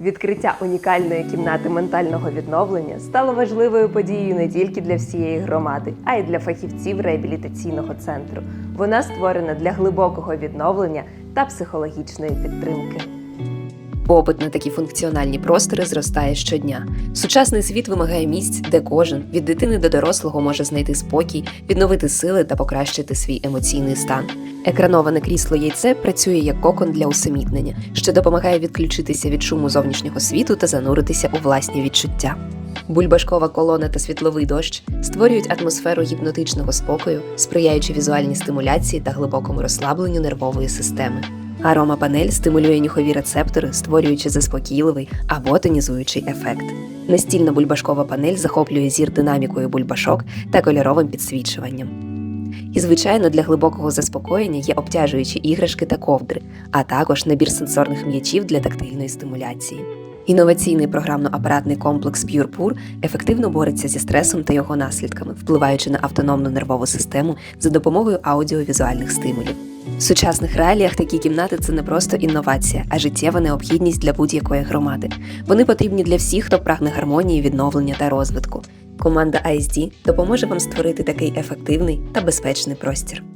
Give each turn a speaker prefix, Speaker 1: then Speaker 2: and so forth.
Speaker 1: Відкриття унікальної кімнати ментального відновлення стало важливою подією не тільки для всієї громади, а й для фахівців реабілітаційного центру. Вона створена для глибокого відновлення та психологічної підтримки.
Speaker 2: Попит на такі функціональні простори зростає щодня. Сучасний світ вимагає місць, де кожен від дитини до дорослого може знайти спокій, відновити сили та покращити свій емоційний стан. Екрановане крісло яйце працює як кокон для усамітнення, що допомагає відключитися від шуму зовнішнього світу та зануритися у власні відчуття. Бульбашкова колона та світловий дощ створюють атмосферу гіпнотичного спокою, сприяючи візуальній стимуляції та глибокому розслабленню нервової системи. Аромапанель стимулює нюхові рецептори, створюючи заспокійливий або тонізуючий ефект. Настільна бульбашкова панель захоплює зір динамікою бульбашок та кольоровим підсвічуванням. І, звичайно, для глибокого заспокоєння є обтяжуючі іграшки та ковдри, а також набір сенсорних м'ячів для тактильної стимуляції. Інноваційний програмно-апаратний комплекс PurePur ефективно бореться зі стресом та його наслідками, впливаючи на автономну нервову систему за допомогою аудіовізуальних стимулів. В сучасних реаліях такі кімнати це не просто інновація, а життєва необхідність для будь-якої громади. Вони потрібні для всіх, хто прагне гармонії, відновлення та розвитку. Команда ISD допоможе вам створити такий ефективний та безпечний простір.